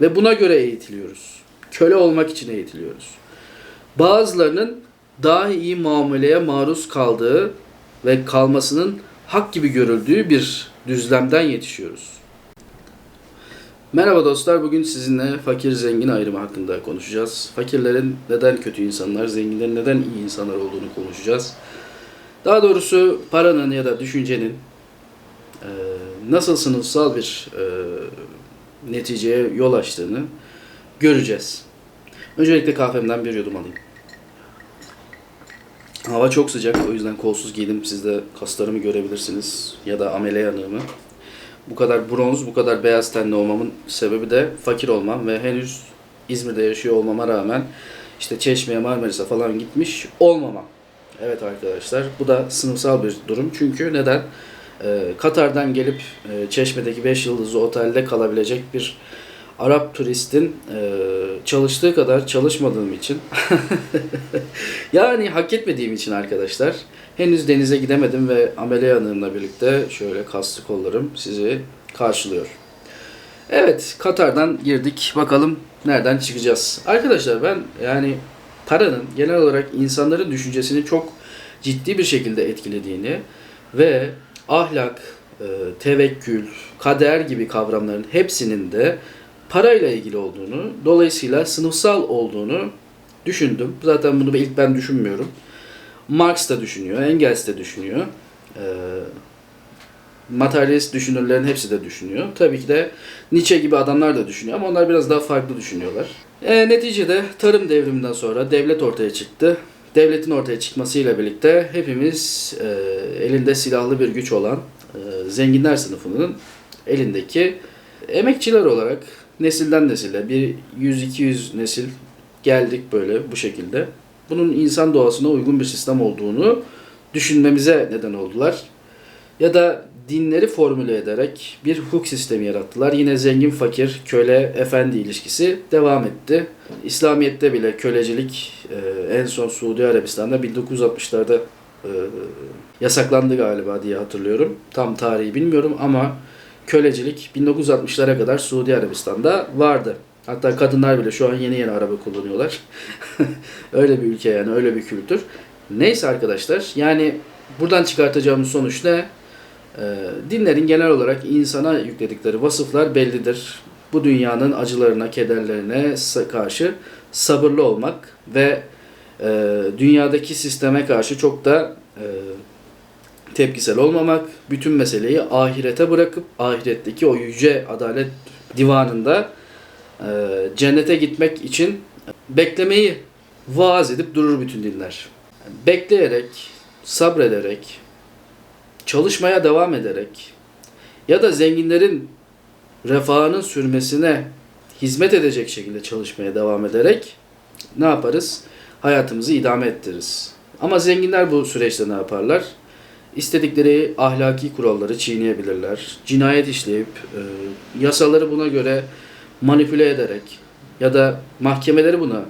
Ve buna göre eğitiliyoruz. Köle olmak için eğitiliyoruz. Bazılarının daha iyi muameleye maruz kaldığı ve kalmasının hak gibi görüldüğü bir düzlemden yetişiyoruz. Merhaba dostlar, bugün sizinle fakir zengin ayrımı hakkında konuşacağız. Fakirlerin neden kötü insanlar, zenginlerin neden iyi insanlar olduğunu konuşacağız. Daha doğrusu paranın ya da düşüncenin e, nasıl sınıfsal bir e, neticeye yol açtığını göreceğiz. Öncelikle kahvemden bir yudum alayım. Hava çok sıcak, o yüzden kolsuz giydim. Siz de kaslarımı görebilirsiniz ya da amele yanığımı. Bu kadar bronz, bu kadar beyaz tenli olmamın sebebi de fakir olmam ve henüz İzmir'de yaşıyor olmama rağmen işte Çeşme'ye, Marmaris'e falan gitmiş olmamam. Evet arkadaşlar, bu da sınıfsal bir durum. Çünkü neden? Ee, Katar'dan gelip e, Çeşme'deki 5 yıldızlı otelde kalabilecek bir Arap turistin e, çalıştığı kadar çalışmadığım için yani hak etmediğim için arkadaşlar henüz denize gidemedim ve Amelia Hanım'la birlikte şöyle kaslı kollarım sizi karşılıyor. Evet Katar'dan girdik bakalım nereden çıkacağız. Arkadaşlar ben yani paranın genel olarak insanların düşüncesini çok ciddi bir şekilde etkilediğini ve ahlak, e, tevekkül, kader gibi kavramların hepsinin de parayla ilgili olduğunu, dolayısıyla sınıfsal olduğunu düşündüm. Zaten bunu ilk ben düşünmüyorum. Marx da düşünüyor, Engels de düşünüyor. Ee, materyalist düşünürlerin hepsi de düşünüyor. Tabii ki de Nietzsche gibi adamlar da düşünüyor ama onlar biraz daha farklı düşünüyorlar. E, neticede tarım devriminden sonra devlet ortaya çıktı. Devletin ortaya çıkmasıyla birlikte hepimiz e, elinde silahlı bir güç olan e, zenginler sınıfının elindeki emekçiler olarak nesilden nesile bir 100-200 nesil geldik böyle bu şekilde. Bunun insan doğasına uygun bir sistem olduğunu düşünmemize neden oldular. Ya da dinleri formüle ederek bir hukuk sistemi yarattılar. Yine zengin fakir köle efendi ilişkisi devam etti. İslamiyet'te bile kölecilik e, en son Suudi Arabistan'da 1960'larda e, yasaklandı galiba diye hatırlıyorum. Tam tarihi bilmiyorum ama kölecilik 1960'lara kadar Suudi Arabistan'da vardı. Hatta kadınlar bile şu an yeni yeni araba kullanıyorlar. öyle bir ülke yani öyle bir kültür. Neyse arkadaşlar yani buradan çıkartacağımız sonuç ne? Ee, dinlerin genel olarak insana yükledikleri vasıflar bellidir. Bu dünyanın acılarına, kederlerine karşı sabırlı olmak ve e, dünyadaki sisteme karşı çok da e, tepkisel olmamak, bütün meseleyi ahirete bırakıp ahiretteki o yüce adalet divanında e, cennete gitmek için beklemeyi vaaz edip durur bütün dinler. Bekleyerek, sabrederek, çalışmaya devam ederek ya da zenginlerin refahının sürmesine hizmet edecek şekilde çalışmaya devam ederek ne yaparız? Hayatımızı idame ettiririz. Ama zenginler bu süreçte ne yaparlar? İstedikleri ahlaki kuralları çiğneyebilirler. Cinayet işleyip e, yasaları buna göre manipüle ederek ya da mahkemeleri buna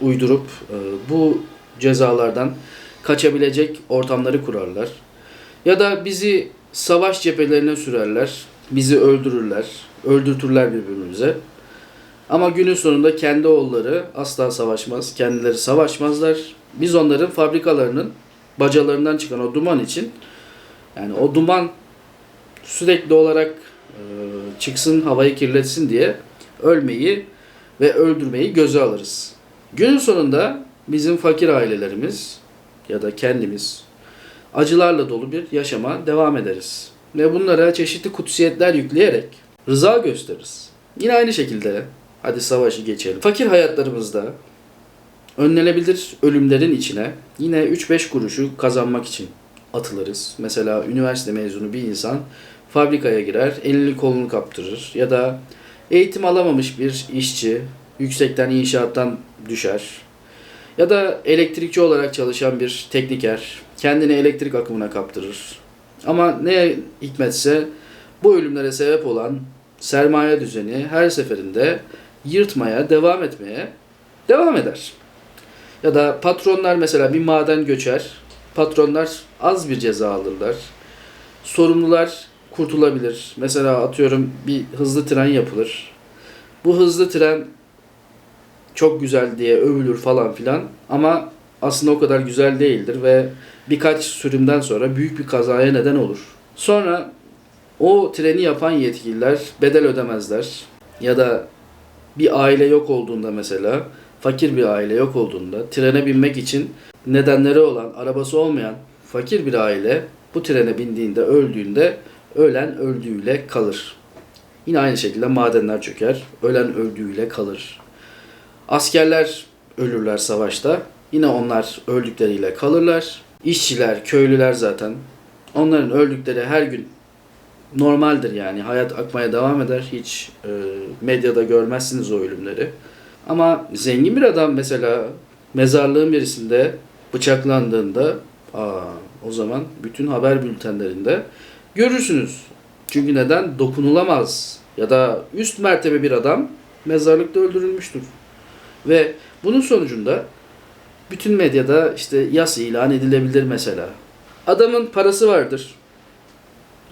uydurup e, bu cezalardan kaçabilecek ortamları kurarlar. Ya da bizi savaş cephelerine sürerler, bizi öldürürler, öldürtürler birbirimize. Ama günün sonunda kendi oğulları asla savaşmaz, kendileri savaşmazlar. Biz onların fabrikalarının bacalarından çıkan o duman için yani o duman sürekli olarak e, çıksın, havayı kirletsin diye ölmeyi ve öldürmeyi göze alırız. Günün sonunda bizim fakir ailelerimiz ya da kendimiz acılarla dolu bir yaşama devam ederiz. Ve bunlara çeşitli kutsiyetler yükleyerek rıza gösteririz. Yine aynı şekilde hadi savaşı geçelim. Fakir hayatlarımızda önlenebilir ölümlerin içine yine 3-5 kuruşu kazanmak için atılırız. Mesela üniversite mezunu bir insan fabrikaya girer, elini kolunu kaptırır ya da eğitim alamamış bir işçi yüksekten inşaattan düşer. Ya da elektrikçi olarak çalışan bir tekniker kendini elektrik akımına kaptırır. Ama ne hikmetse bu ölümlere sebep olan sermaye düzeni her seferinde yırtmaya, devam etmeye devam eder. Ya da patronlar mesela bir maden göçer. Patronlar az bir ceza alırlar. Sorumlular kurtulabilir. Mesela atıyorum bir hızlı tren yapılır. Bu hızlı tren çok güzel diye övülür falan filan ama aslında o kadar güzel değildir ve birkaç sürümden sonra büyük bir kazaya neden olur. Sonra o treni yapan yetkililer bedel ödemezler ya da bir aile yok olduğunda mesela fakir bir aile yok olduğunda trene binmek için nedenleri olan arabası olmayan fakir bir aile bu trene bindiğinde öldüğünde ölen öldüğüyle kalır. Yine aynı şekilde madenler çöker. Ölen öldüğüyle kalır. Askerler ölürler savaşta. Yine onlar öldükleriyle kalırlar. İşçiler, köylüler zaten. Onların öldükleri her gün normaldir yani. Hayat akmaya devam eder. Hiç e, medyada görmezsiniz o ölümleri. Ama zengin bir adam mesela mezarlığın birisinde bıçaklandığında aa, o zaman bütün haber bültenlerinde görürsünüz. Çünkü neden? Dokunulamaz. Ya da üst mertebe bir adam mezarlıkta öldürülmüştür. Ve bunun sonucunda bütün medyada işte yas ilan edilebilir mesela. Adamın parası vardır.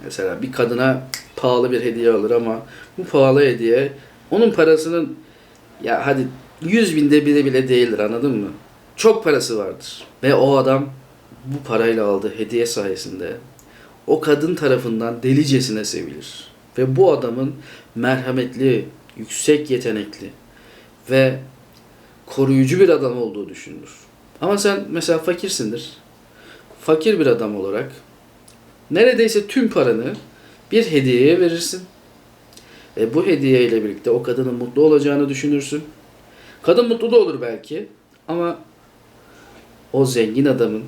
Mesela bir kadına pahalı bir hediye alır ama bu pahalı hediye onun parasının ya hadi 100 binde bile bile değildir anladın mı? Çok parası vardır. Ve o adam bu parayla aldığı hediye sayesinde o kadın tarafından delicesine sevilir. Ve bu adamın merhametli, yüksek yetenekli ve koruyucu bir adam olduğu düşünülür. Ama sen mesela fakirsindir. Fakir bir adam olarak neredeyse tüm paranı bir hediyeye verirsin. E bu hediye ile birlikte o kadının mutlu olacağını düşünürsün. Kadın mutlu da olur belki ama o zengin adamın,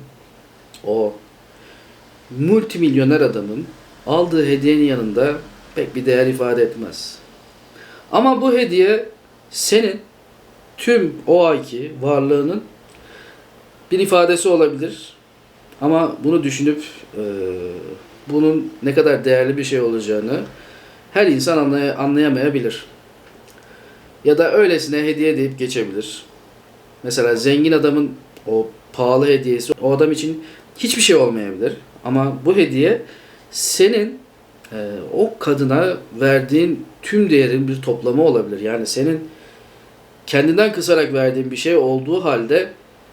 o multimilyoner adamın aldığı hediyenin yanında pek bir değer ifade etmez. Ama bu hediye senin tüm o ayki varlığının bir ifadesi olabilir. Ama bunu düşünüp e, bunun ne kadar değerli bir şey olacağını her insan anlay- anlayamayabilir. Ya da öylesine hediye deyip geçebilir. Mesela zengin adamın o pahalı hediyesi o adam için hiçbir şey olmayabilir. Ama bu hediye senin e, o kadına verdiğin tüm değerin bir toplamı olabilir. Yani senin kendinden kısarak verdiğin bir şey olduğu halde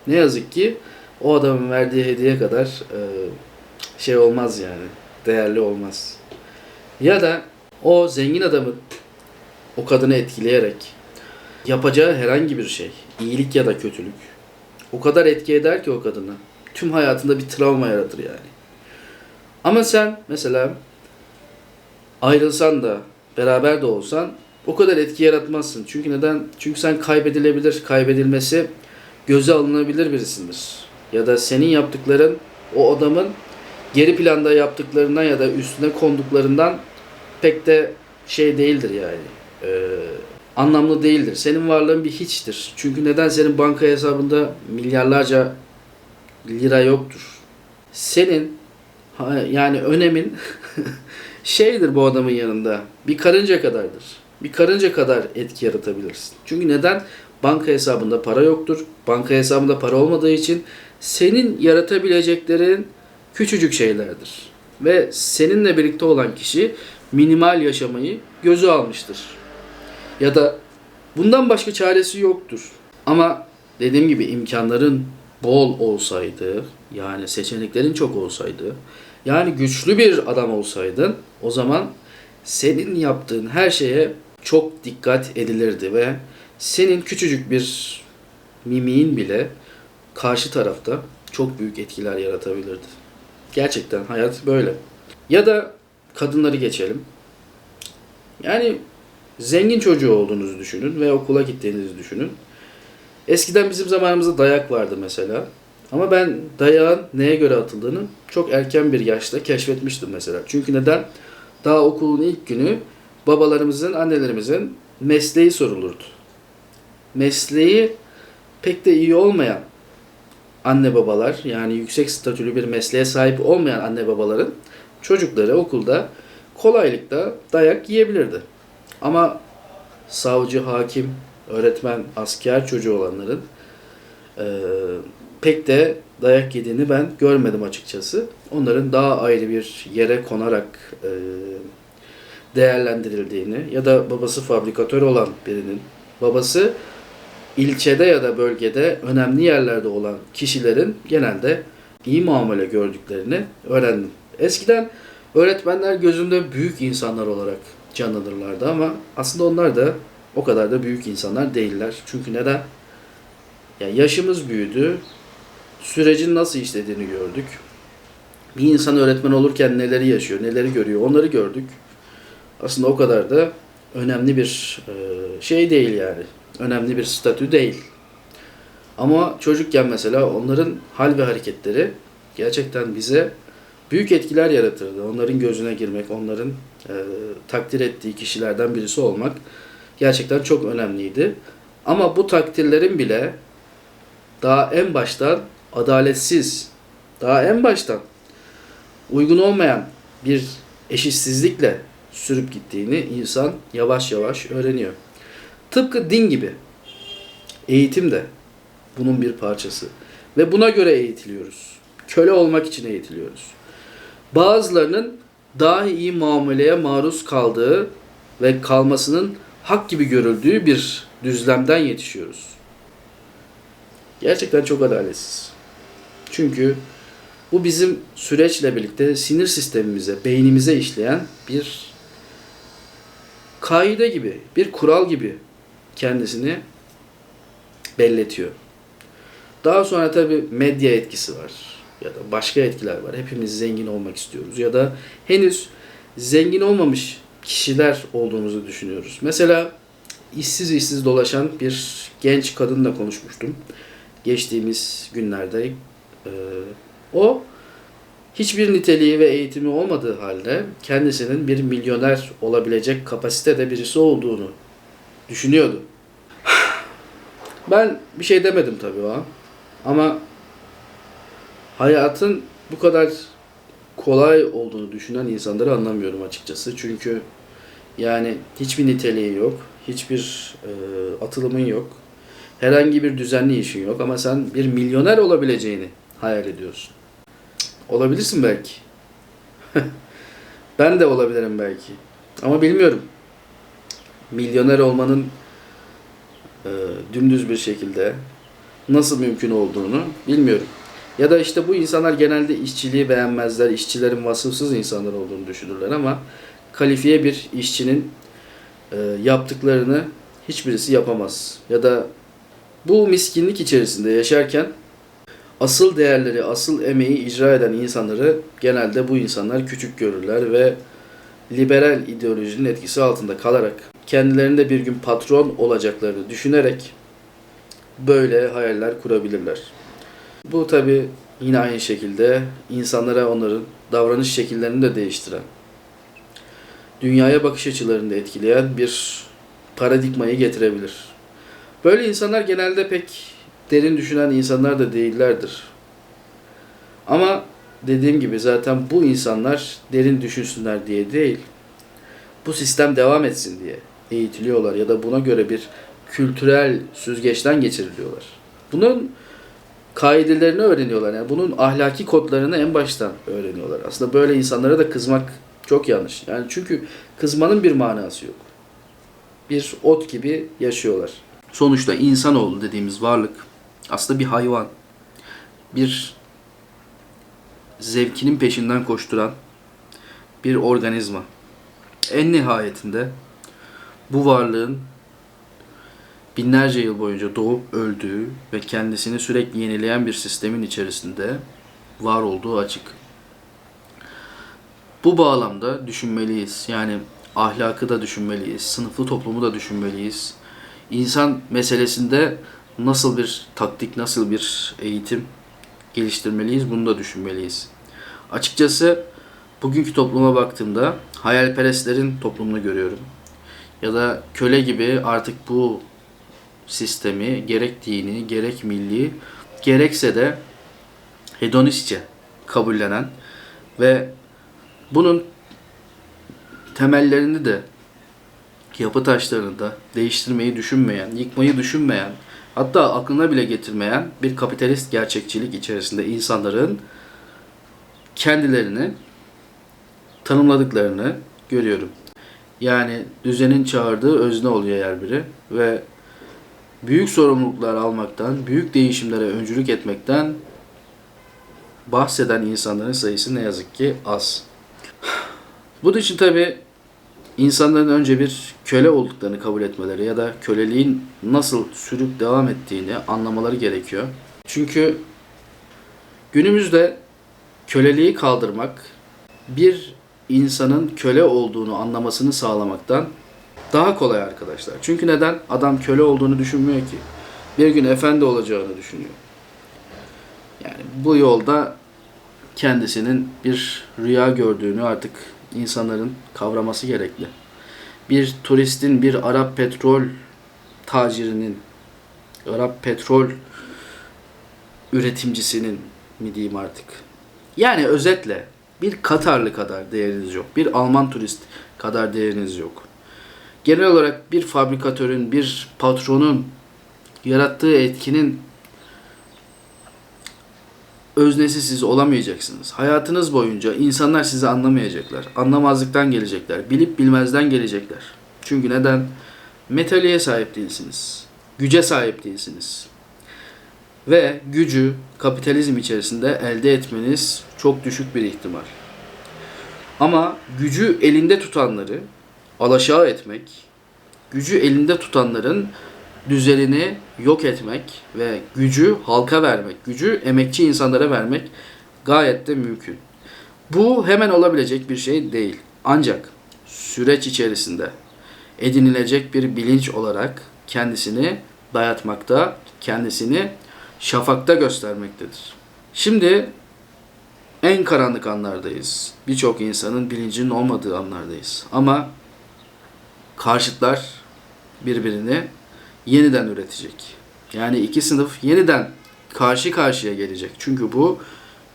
ne yazık ki o adamın verdiği hediye kadar e, şey olmaz yani. Değerli olmaz. Ya da o zengin adamın o kadını etkileyerek yapacağı herhangi bir şey, iyilik ya da kötülük o kadar etki eder ki o kadına. Tüm hayatında bir travma yaratır yani. Ama sen mesela ayrılsan da beraber de olsan o kadar etki yaratmazsın. Çünkü neden? Çünkü sen kaybedilebilir, kaybedilmesi göze alınabilir birisindir. Ya da senin yaptıkların o adamın geri planda yaptıklarından ya da üstüne konduklarından pek de şey değildir yani. Ee, anlamlı değildir. Senin varlığın bir hiçtir. Çünkü neden senin banka hesabında milyarlarca lira yoktur. Senin yani önemin şeydir bu adamın yanında. Bir karınca kadardır. Bir karınca kadar etki yaratabilirsin. Çünkü neden? Banka hesabında para yoktur. Banka hesabında para olmadığı için senin yaratabileceklerin küçücük şeylerdir. Ve seninle birlikte olan kişi minimal yaşamayı göze almıştır. Ya da bundan başka çaresi yoktur. Ama dediğim gibi imkanların bol olsaydı, yani seçeneklerin çok olsaydı, yani güçlü bir adam olsaydın o zaman senin yaptığın her şeye çok dikkat edilirdi ve senin küçücük bir mimiğin bile karşı tarafta çok büyük etkiler yaratabilirdi. Gerçekten hayat böyle. Ya da kadınları geçelim. Yani zengin çocuğu olduğunuzu düşünün ve okula gittiğinizi düşünün. Eskiden bizim zamanımızda dayak vardı mesela. Ama ben dayağın neye göre atıldığını çok erken bir yaşta keşfetmiştim mesela. Çünkü neden? Daha okulun ilk günü babalarımızın, annelerimizin mesleği sorulurdu. Mesleği pek de iyi olmayan anne babalar yani yüksek statülü bir mesleğe sahip olmayan anne babaların çocukları okulda kolaylıkla dayak yiyebilirdi. Ama savcı, hakim, öğretmen, asker çocuğu olanların e, pek de dayak yediğini ben görmedim açıkçası. Onların daha ayrı bir yere konarak e, değerlendirildiğini ya da babası fabrikatör olan birinin, babası ilçede ya da bölgede önemli yerlerde olan kişilerin genelde iyi muamele gördüklerini öğrendim. Eskiden öğretmenler gözümde büyük insanlar olarak canlanırlardı ama aslında onlar da o kadar da büyük insanlar değiller. Çünkü neden? Ya yaşımız büyüdü. Sürecin nasıl işlediğini gördük. Bir insan öğretmen olurken neleri yaşıyor, neleri görüyor onları gördük. Aslında o kadar da önemli bir şey değil yani. Önemli bir statü değil. Ama çocukken mesela onların hal ve hareketleri gerçekten bize büyük etkiler yaratırdı. Onların gözüne girmek, onların e, takdir ettiği kişilerden birisi olmak gerçekten çok önemliydi. Ama bu takdirlerin bile daha en baştan adaletsiz, daha en baştan uygun olmayan bir eşitsizlikle sürüp gittiğini insan yavaş yavaş öğreniyor. Tıpkı din gibi. Eğitim de bunun bir parçası. Ve buna göre eğitiliyoruz. Köle olmak için eğitiliyoruz. Bazılarının daha iyi muameleye maruz kaldığı ve kalmasının hak gibi görüldüğü bir düzlemden yetişiyoruz. Gerçekten çok adaletsiz. Çünkü bu bizim süreçle birlikte sinir sistemimize, beynimize işleyen bir kaide gibi, bir kural gibi kendisini belletiyor. Daha sonra tabi medya etkisi var ya da başka etkiler var. Hepimiz zengin olmak istiyoruz ya da henüz zengin olmamış kişiler olduğumuzu düşünüyoruz. Mesela işsiz işsiz dolaşan bir genç kadınla konuşmuştum geçtiğimiz günlerde. Ee, o hiçbir niteliği ve eğitimi olmadığı halde kendisinin bir milyoner olabilecek kapasitede birisi olduğunu düşünüyordu. Ben bir şey demedim tabii o an. Ama hayatın bu kadar kolay olduğunu düşünen insanları anlamıyorum açıkçası. Çünkü yani hiçbir niteliği yok, hiçbir e, atılımın yok, herhangi bir düzenli işin yok ama sen bir milyoner olabileceğini hayal ediyorsun. Olabilirsin belki. ben de olabilirim belki. Ama bilmiyorum. Milyoner olmanın e, dümdüz bir şekilde nasıl mümkün olduğunu bilmiyorum. Ya da işte bu insanlar genelde işçiliği beğenmezler, işçilerin vasıfsız insanlar olduğunu düşünürler ama kalifiye bir işçinin e, yaptıklarını hiçbirisi yapamaz. Ya da bu miskinlik içerisinde yaşarken asıl değerleri, asıl emeği icra eden insanları genelde bu insanlar küçük görürler ve liberal ideolojinin etkisi altında kalarak kendilerinde bir gün patron olacaklarını düşünerek böyle hayaller kurabilirler. Bu tabi yine aynı şekilde insanlara onların davranış şekillerini de değiştiren, dünyaya bakış açılarını da etkileyen bir paradigmayı getirebilir. Böyle insanlar genelde pek derin düşünen insanlar da değillerdir. Ama dediğim gibi zaten bu insanlar derin düşünsünler diye değil, bu sistem devam etsin diye eğitiliyorlar ya da buna göre bir kültürel süzgeçten geçiriliyorlar. Bunun kaidelerini öğreniyorlar. Yani bunun ahlaki kodlarını en baştan öğreniyorlar. Aslında böyle insanlara da kızmak çok yanlış. Yani çünkü kızmanın bir manası yok. Bir ot gibi yaşıyorlar. Sonuçta insanoğlu dediğimiz varlık aslında bir hayvan. Bir zevkinin peşinden koşturan bir organizma. En nihayetinde bu varlığın binlerce yıl boyunca doğup öldüğü ve kendisini sürekli yenileyen bir sistemin içerisinde var olduğu açık. Bu bağlamda düşünmeliyiz. Yani ahlakı da düşünmeliyiz, sınıflı toplumu da düşünmeliyiz. İnsan meselesinde nasıl bir taktik, nasıl bir eğitim geliştirmeliyiz bunu da düşünmeliyiz. Açıkçası bugünkü topluma baktığımda hayalperestlerin toplumunu görüyorum. Ya da köle gibi artık bu sistemi gerek dini, gerek milli, gerekse de hedonistçe kabullenen ve bunun temellerini de yapı taşlarını da değiştirmeyi düşünmeyen, yıkmayı düşünmeyen, hatta aklına bile getirmeyen bir kapitalist gerçekçilik içerisinde insanların kendilerini tanımladıklarını görüyorum. Yani düzenin çağırdığı özne oluyor yer biri ve büyük sorumluluklar almaktan, büyük değişimlere öncülük etmekten bahseden insanların sayısı ne yazık ki az. Bunun için tabi insanların önce bir köle olduklarını kabul etmeleri ya da köleliğin nasıl sürüp devam ettiğini anlamaları gerekiyor. Çünkü günümüzde köleliği kaldırmak bir insanın köle olduğunu anlamasını sağlamaktan daha kolay arkadaşlar. Çünkü neden? Adam köle olduğunu düşünmüyor ki. Bir gün efendi olacağını düşünüyor. Yani bu yolda kendisinin bir rüya gördüğünü artık insanların kavraması gerekli. Bir turistin, bir Arap petrol tacirinin, Arap petrol üretimcisinin mi diyeyim artık. Yani özetle bir Katarlı kadar değeriniz yok. Bir Alman turist kadar değeriniz yok. Genel olarak bir fabrikatörün, bir patronun yarattığı etkinin öznesi siz olamayacaksınız. Hayatınız boyunca insanlar sizi anlamayacaklar. Anlamazlıktan gelecekler. Bilip bilmezden gelecekler. Çünkü neden? Metaliğe sahip değilsiniz. Güce sahip değilsiniz. Ve gücü kapitalizm içerisinde elde etmeniz çok düşük bir ihtimal. Ama gücü elinde tutanları alaşağı etmek, gücü elinde tutanların düzenini yok etmek ve gücü halka vermek, gücü emekçi insanlara vermek gayet de mümkün. Bu hemen olabilecek bir şey değil. Ancak süreç içerisinde edinilecek bir bilinç olarak kendisini dayatmakta, kendisini şafakta göstermektedir. Şimdi en karanlık anlardayız. Birçok insanın bilincinin olmadığı anlardayız. Ama karşıtlar birbirini yeniden üretecek. Yani iki sınıf yeniden karşı karşıya gelecek. Çünkü bu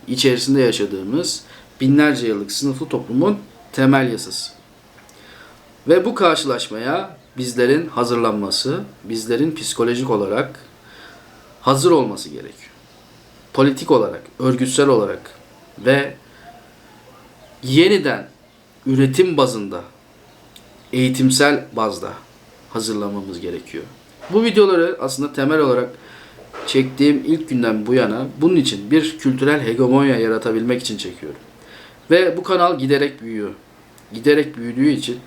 içerisinde yaşadığımız binlerce yıllık sınıflı toplumun temel yasası. Ve bu karşılaşmaya bizlerin hazırlanması, bizlerin psikolojik olarak hazır olması gerekiyor. Politik olarak, örgütsel olarak ve yeniden üretim bazında, eğitimsel bazda hazırlamamız gerekiyor. Bu videoları aslında temel olarak çektiğim ilk günden bu yana bunun için bir kültürel hegemonya yaratabilmek için çekiyorum. Ve bu kanal giderek büyüyor. Giderek büyüdüğü için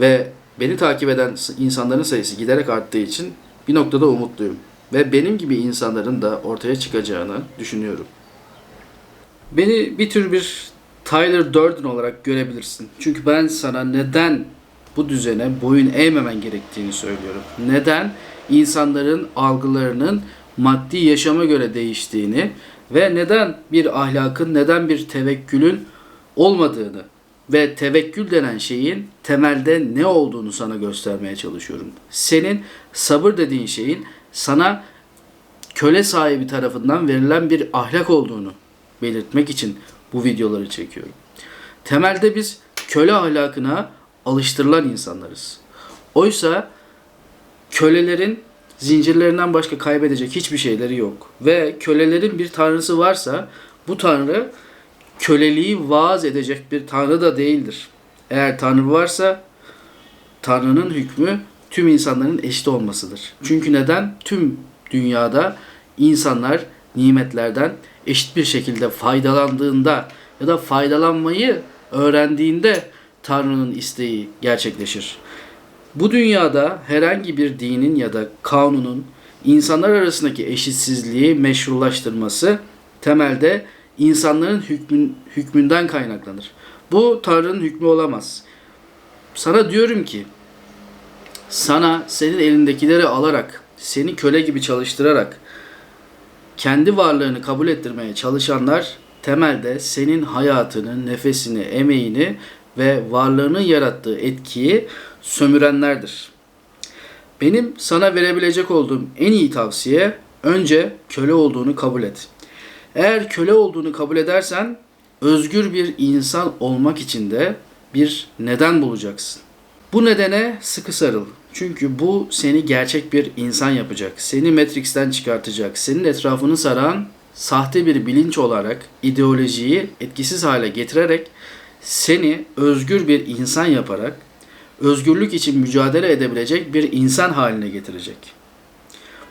ve beni takip eden insanların sayısı giderek arttığı için bir noktada umutluyum. Ve benim gibi insanların da ortaya çıkacağını düşünüyorum. Beni bir tür bir Tyler Durden olarak görebilirsin. Çünkü ben sana neden bu düzene boyun eğmemen gerektiğini söylüyorum. Neden? insanların algılarının maddi yaşama göre değiştiğini ve neden bir ahlakın, neden bir tevekkülün olmadığını ve tevekkül denen şeyin temelde ne olduğunu sana göstermeye çalışıyorum. Senin sabır dediğin şeyin sana köle sahibi tarafından verilen bir ahlak olduğunu belirtmek için bu videoları çekiyorum. Temelde biz köle ahlakına alıştırılan insanlarız. Oysa kölelerin zincirlerinden başka kaybedecek hiçbir şeyleri yok. Ve kölelerin bir tanrısı varsa bu tanrı köleliği vaaz edecek bir tanrı da değildir. Eğer tanrı varsa tanrının hükmü tüm insanların eşit olmasıdır. Çünkü neden? Tüm dünyada insanlar nimetlerden eşit bir şekilde faydalandığında ya da faydalanmayı öğrendiğinde Tanrı'nın isteği gerçekleşir. Bu dünyada herhangi bir dinin ya da kanunun insanlar arasındaki eşitsizliği meşrulaştırması temelde insanların hükmün, hükmünden kaynaklanır. Bu Tanrı'nın hükmü olamaz. Sana diyorum ki sana senin elindekileri alarak, seni köle gibi çalıştırarak kendi varlığını kabul ettirmeye çalışanlar temelde senin hayatını, nefesini, emeğini ve varlığının yarattığı etkiyi sömürenlerdir. Benim sana verebilecek olduğum en iyi tavsiye önce köle olduğunu kabul et. Eğer köle olduğunu kabul edersen özgür bir insan olmak için de bir neden bulacaksın. Bu nedene sıkı sarıl. Çünkü bu seni gerçek bir insan yapacak. Seni Matrix'ten çıkartacak. Senin etrafını saran sahte bir bilinç olarak ideolojiyi etkisiz hale getirerek seni özgür bir insan yaparak özgürlük için mücadele edebilecek bir insan haline getirecek.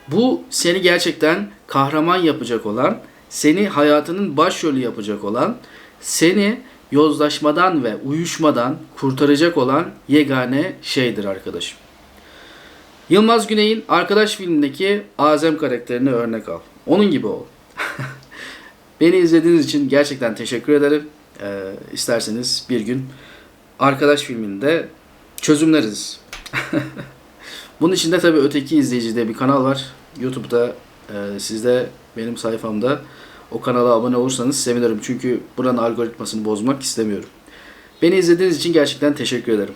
Bu seni gerçekten kahraman yapacak olan, seni hayatının başrolü yapacak olan, seni yozlaşmadan ve uyuşmadan kurtaracak olan yegane şeydir arkadaşım. Yılmaz Güney'in Arkadaş filmindeki Azem karakterini örnek al. Onun gibi ol. Beni izlediğiniz için gerçekten teşekkür ederim. Ee, isterseniz bir gün Arkadaş filminde çözümleriz. Bunun için de tabii Öteki İzleyici diye bir kanal var. YouTube'da e, siz de benim sayfamda o kanala abone olursanız sevinirim. Çünkü buranın algoritmasını bozmak istemiyorum. Beni izlediğiniz için gerçekten teşekkür ederim.